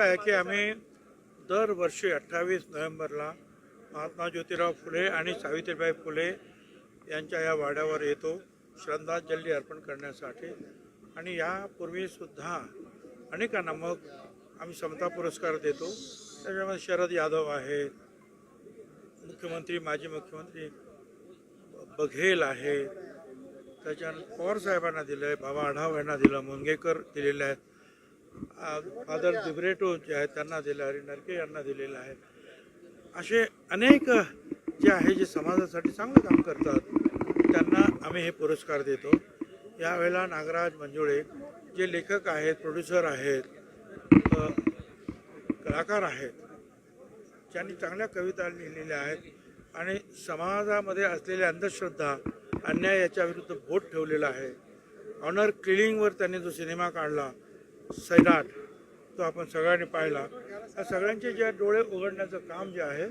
असं आहे की आम्ही दरवर्षी अठ्ठावीस नोव्हेंबरला महात्मा ज्योतिराव फुले आणि सावित्रीबाई फुले यांच्या या वाड्यावर येतो श्रद्धांजली अर्पण करण्यासाठी. आणि यापूर्वीसुद्धा अनेकांना मग आम्ही समता पुरस्कार देतो. त्याच्यामध्ये शरद यादव आहेत मुख्यमंत्री माजी मुख्यमंत्री बघेल आहे. त्याच्यानंतर पवारसाहेबांना दिलं आहे बाबा आढाव यांना दिलं मुंगेकर दिलेले आहेत. फादर दिब्रेटो जे आहेत त्यांना दिलं हरी नरके यांना दिलेलं आहे. असे अनेक जे आहे जे समाजासाठी चांगलं काम करतात त्यांना आम्ही हे पुरस्कार देतो. यावेळेला नागराज मंजुळे जे लेखक आहेत प्रोड्युसर आहेत कलाकार आहेत ज्यांनी चांगल्या कविता लिहिलेल्या आहेत आणि समाजामध्ये असलेल्या अंधश्रद्धा अन्याय याच्या विरुद्ध बोट ठेवलेला आहे. ऑनर किलिंगवर त्यांनी जो सिनेमा काढला सैलाट तो आपण सगळ्यांनी पाहिला. या सगळ्यांचे जे डोळे उघडण्याचं काम जे आहे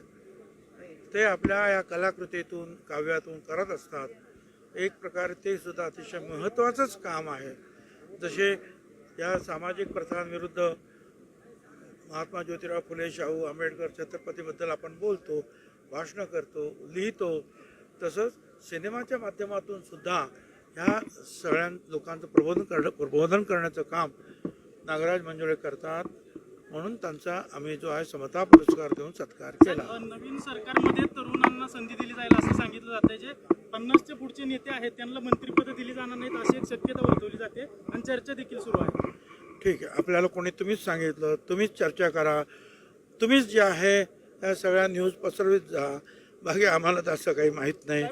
ते आपल्या या कलाकृतीतून काव्यातून करत असतात. एक प्रकारे ते सुद्धा अतिशय महत्त्वाचंच काम आहे. जसे या सामाजिक प्रथांविरुद्ध महात्मा ज्योतिराव फुले शाहू आंबेडकर छत्रपतीबद्दल आपण बोलतो भाषणं करतो लिहितो. तसंच सिनेमाच्या माध्यमातून सुद्धा ह्या सगळ्या लोकांचं प्रबोधन करणं प्रबोधन करण्याचं काम नागराज मंजुळे करतात. म्हणून त्यांचा आम्ही जो आहे समता पुरस्कार देऊन सत्कार केला. नवीन सरकारमध्ये तरुणांना संधी दिली जाईल असं सांगितलं जातंय जे पन्नासचे पुढचे नेते आहेत त्यांना मंत्रिपद दिली जाणार नाहीत अशी एक शक्यता वर्तवली जाते आणि चर्चा देखील सुरू आहे. ठीक आहे. आपल्याला कोणी तुम्हीच सांगितलं तुम्हीच चर्चा करा. तुम्हीच जे आहे या सगळ्या न्यूज पसरवीत जा. बाकी आम्हाला तर असं काही माहीत नाही.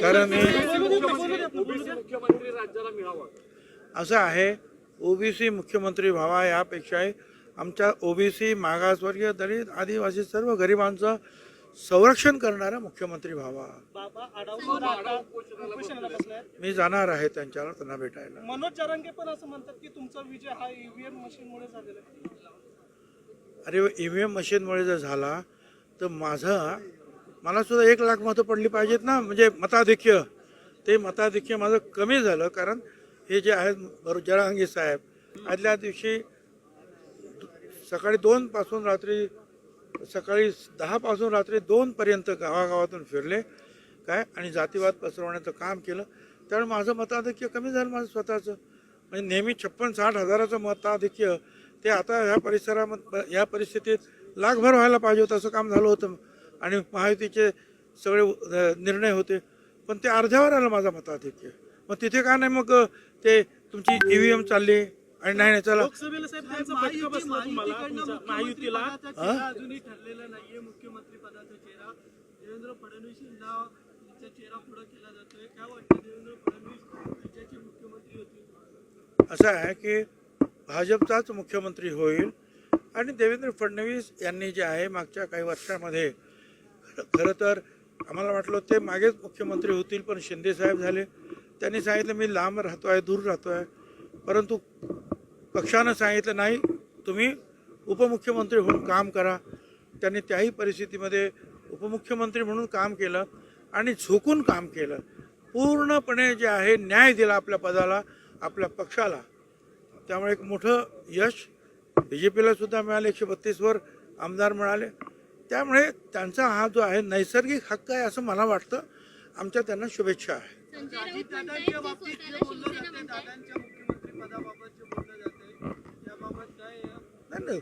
कारण असं आहे. ओबीसी मुख्यमंत्री व्हावा यापेक्षाही आमच्या ओबीसी मागासवर्गीय दलित आदिवासी सर्व गरिबांचं संरक्षण करणारा मुख्यमंत्री व्हावा. मी जाणार आहे त्यांच्यावर त्यांना भेटायला. मनोज जरांगे पण असं म्हणतात की तुमचा विजय हा ईव्हीएम मशीनमुळे झालेला अरे ई व्ही एम मशीनमुळे जर झाला तर माझं मला सुद्धा एक लाख मतं पडली पाहिजेत ना. म्हणजे मताधिक्य. ते मताधिक्य माझं कमी झालं कारण हे जे आहेत जरांगी साहेब आदल्या दिवशी सकाळी दोनपासून रात्री सकाळी दहापासून रात्री दोनपर्यंत गावागावातून फिरले काय आणि जातीवाद पसरवण्याचं काम केलं. त्यामुळे माझं मताधिक्य कमी झालं माझं स्वतःचं. म्हणजे नेहमी छप्पन साठ हजाराचं मताधिक्य ते आता ह्या परिसरामध्ये या परिस्थितीत लाखभर व्हायला पाहिजे होतं असं काम झालं होतं. आणि महायुतीचे सगळे निर्णय होते. पण ते अर्ध्यावर आलं माझं मताधिक्य. मग तिथे का नाही मग ते तुमची ई व्ही एम चालली? आणि नाही नाही चला. लोकसभेला साहेब त्यांचा फटका बसला तुम्हाला तुमच्या महायुतीला? अजूनही ठरलेला नाहीये मुख्यमंत्री पदाचा चेहरा. देवेंद्र फडणवीसांना त्यांचा चेहरा पुढे केला जातोय. काय वाटतं देवेंद्र फडणवीस राज्याचे मुख्यमंत्री होतील? असं आहे की भाजपचाच मुख्यमंत्री होईल आणि देवेंद्र फडणवीस यांनी जे आहे मागच्या काही वर्षामध्ये खरं तर आम्हाला वाटलं ते मागेच मुख्यमंत्री होतील पण शिंदेसाहेब झाले. त्यांनी सांगितलं मी लांब राहतो आहे दूर राहतो आहे. परंतु पक्षानं सांगितलं नाही तुम्ही उपमुख्यमंत्री म्हणून काम करा. त्यांनी त्याही परिस्थितीमध्ये उपमुख्यमंत्री म्हणून काम केलं आणि झोकून काम केलं. पूर्णपणे जे आहे न्याय दिला आपल्या पदाला आपल्या पक्षाला. त्यामुळे एक मोठं यश बी जे पीला सुद्धा मिळालं एकशे बत्तीसवर आमदार मिळाले. त्यामुळे त्यांचा हा जो आहे नैसर्गिक हक्क आहे असं मला वाटतं. आमच्या त्यांना शुभेच्छा आहे. नाही नाही.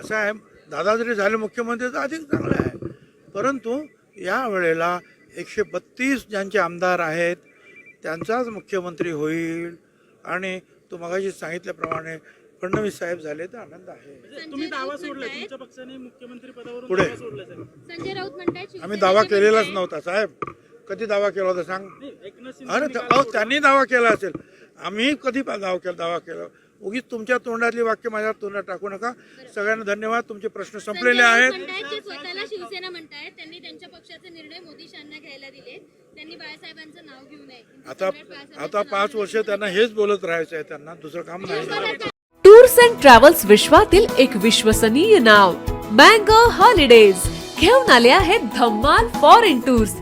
असं आहे. दादा जरी झाले मुख्यमंत्री तर अधिक चांगलं आहे. परंतु या वेळेला एकशे बत्तीस ज्यांचे आमदार आहेत त्यांचाच मुख्यमंत्री होईल. आणि तो मगाशी सांगितल्याप्रमाणे फडणवीस साहेब झाले तर आनंद आहे. तुम्ही दावा सोडलाय. तुमच्या पक्षाने मुख्यमंत्री पदावरून पुढे. आम्ही दावा केलेलाच नव्हता साहेब. कधी दावा केला होता सांग? अरे अहो. त्यांनी दावा केला असेल. आम्ही कधी पा- दावा केला दावा केला. उगीच तुमच्या तोंडातली वाक्य माझ्या तोंडात टाकू नका. सगळ्यांना धन्यवाद. तुमचे प्रश्न संपलेले आहेत. म्हणतायत जे स्वतःला शिवसेना म्हणतायत. त्यांनी त्यांच्या पक्षाचे निर्णय मोदी शांना घ्यायला दिले त्यांनी बाळासाहेबांचं नाव घेऊ नये. आता आता पाच वर्ष त्यांना हेच बोलत राहायचं आहे त्यांना. दुसरं काम नाही. टूर्स अँड ट्रॅव्हल्स विश्वातील एक विश्वसनीय नाव. Mango holidays. घेऊन आले आहेत धम्माल फॉरेन टूर्स.